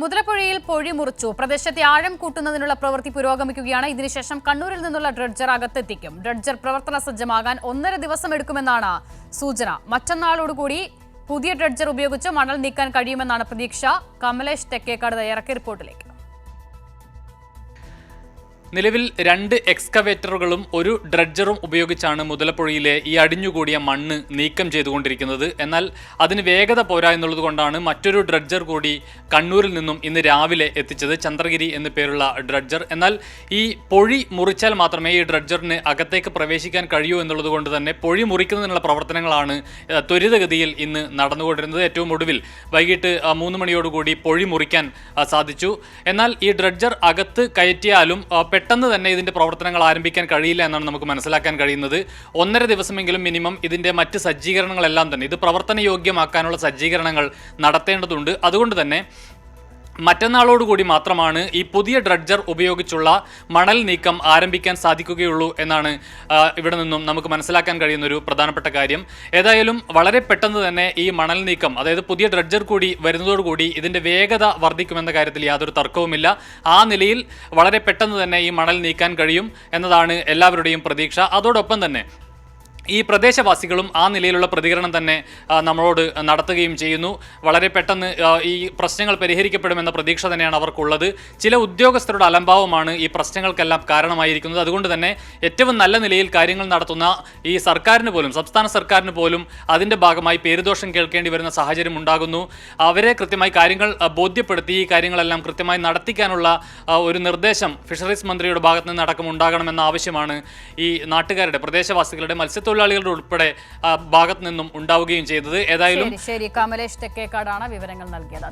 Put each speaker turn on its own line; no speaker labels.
മുതലപ്പുഴയിൽ പൊഴി മുറിച്ചു. പ്രദേശത്തെ ആഴം കൂട്ടുന്നതിനുള്ള പ്രവൃത്തി പുരോഗമിക്കുകയാണ്. ഇതിനുശേഷം കണ്ണൂരിൽ നിന്നുള്ള ഡ്രഡ്ജർ അകത്തെത്തിക്കും. ഡ്രഡ്ജർ പ്രവർത്തന സജ്ജമാകാൻ ഒന്നര ദിവസം എടുക്കുമെന്നാണ് സൂചന. മറ്റന്നാളോടുകൂടി പുതിയ ഡ്രഡ്ജർ ഉപയോഗിച്ച് മണൽ നീക്കാൻ കഴിയുമെന്നാണ് പ്രതീക്ഷ. കമലേഷ് തെക്കേക്കാട് തയ്യാറാക്കിയ റിപ്പോർട്ടിലേക്ക്.
നിലവിൽ രണ്ട് എക്സ്കവേറ്ററുകളും ഒരു ഡ്രഡ്ജറും ഉപയോഗിച്ചാണ് മുതലപ്പുഴയിലെ ഈ അടിഞ്ഞുകൂടിയ മണ്ണ് നീക്കം ചെയ്തുകൊണ്ടിരിക്കുന്നത്. എന്നാൽ അതിന് വേഗത പോരാ എന്നുള്ളത് കൊണ്ടാണ് മറ്റൊരു ഡ്രഡ്ജർ കൂടി കണ്ണൂരിൽ നിന്നും ഇന്ന് രാവിലെ എത്തിച്ചത് ചന്ദ്രഗിരി എന്നു പേരുള്ള ഡ്രഡ്ജർ. എന്നാൽ ഈ പൊഴി മുറിച്ചാൽ മാത്രമേ ഈ ഡ്രഡ്ജറിന് അകത്തേക്ക് പ്രവേശിക്കാൻ കഴിയൂ എന്നുള്ളത് കൊണ്ട് തന്നെ പൊഴി മുറിക്കുന്നതിനുള്ള പ്രവർത്തനങ്ങളാണ് ത്വരിതഗതിയിൽ ഇന്ന് നടന്നുകൊണ്ടിരുന്നത്. ഏറ്റവും ഒടുവിൽ വൈകിട്ട് മൂന്ന് മണിയോടുകൂടി പൊഴി മുറിക്കാൻ സാധിച്ചു. എന്നാൽ ഈ ഡ്രഡ്ജർ അകത്ത് കയറ്റിയാലും പെട്ടെന്ന് തന്നെ ഇതിന്റെ പ്രവർത്തനങ്ങൾ ആരംഭിക്കാൻ കഴിയില്ല എന്നാണ് നമുക്ക് മനസ്സിലാക്കാൻ കഴിയുന്നത്. ഒന്നര ദിവസമെങ്കിലും മിനിമം ഇതിന്റെ മറ്റ് സജ്ജീകരണങ്ങളെല്ലാം തന്നെ ഇത് പ്രവർത്തന യോഗ്യമാക്കാനുള്ള സജ്ജീകരണങ്ങൾ നടത്തേണ്ടതുണ്ട്. അതുകൊണ്ട് തന്നെ മറ്റന്നാളോടുകൂടി മാത്രമാണ് ഈ പുതിയ ഡ്രഡ്ജർ ഉപയോഗിച്ചുള്ള മണൽ നീക്കം ആരംഭിക്കാൻ സാധിക്കുകയുള്ളൂ എന്നാണ് ഇവിടെ നിന്നും നമുക്ക് മനസ്സിലാക്കാൻ കഴിയുന്ന ഒരു പ്രധാനപ്പെട്ട കാര്യം. ഏതായാലും വളരെ പെട്ടെന്ന് തന്നെ ഈ മണൽ നീക്കം അതായത് പുതിയ ഡ്രഡ്ജർ കൂടി വരുന്നതോടുകൂടി ഇതിന്റെ വേഗത വർദ്ധിക്കുമെന്ന കാര്യത്തിൽ യാതൊരു തർക്കവുമില്ല. ആ നിലയിൽ വളരെ പെട്ടെന്ന് തന്നെ ഈ മണൽ നീക്കാൻ കഴിയും എന്നതാണ് എല്ലാവരുടെയും പ്രതീക്ഷ. അതോടൊപ്പം തന്നെ ഈ പ്രദേശവാസികളും ആ നിലയിലുള്ള പ്രതികരണം തന്നെ നമ്മളോട് നടത്തുകയും ചെയ്യുന്നു. വളരെ പെട്ടെന്ന് ഈ പ്രശ്നങ്ങൾ പരിഹരിക്കപ്പെടുമെന്ന പ്രതീക്ഷ തന്നെയാണ് അവർക്കുള്ളത്. ചില ഉദ്യോഗസ്ഥരുടെ അലംഭാവമാണ് ഈ പ്രശ്നങ്ങൾക്കെല്ലാം കാരണമായിരിക്കുന്നത്. അതുകൊണ്ട് തന്നെ ഏറ്റവും നല്ല നിലയിൽ കാര്യങ്ങൾ നടത്തുന്ന ഈ സർക്കാരിന് പോലും സംസ്ഥാന സർക്കാരിന് പോലും അതിന്റെ ഭാഗമായി പേരുദോഷം കേൾക്കേണ്ടി വരുന്ന സാഹചര്യം ഉണ്ടാകുന്നു. അവരെ കൃത്യമായി കാര്യങ്ങൾ ബോധ്യപ്പെടുത്തി ഈ കാര്യങ്ങളെല്ലാം കൃത്യമായി നടത്തിക്കാനുള്ള ഒരു നിർദ്ദേശം ഫിഷറീസ് മന്ത്രിയുടെ ഭാഗത്ത് നിന്ന് അടക്കം ഉണ്ടാകണമെന്ന ആവശ്യമാണ് ഈ നാട്ടുകാരുടെ പ്രദേശവാസികളുടെ മത്സ്യത്തൊഴിലാളികളുടെ ഉൾപ്പെടെ ഭാഗത്തു നിന്നും ഉണ്ടാവുകയും ചെയ്തത്. ഏതായാലും
ശരി. കമലേഷ് തെക്കേക്കാടാണ് വിവരങ്ങൾ നൽകിയത്.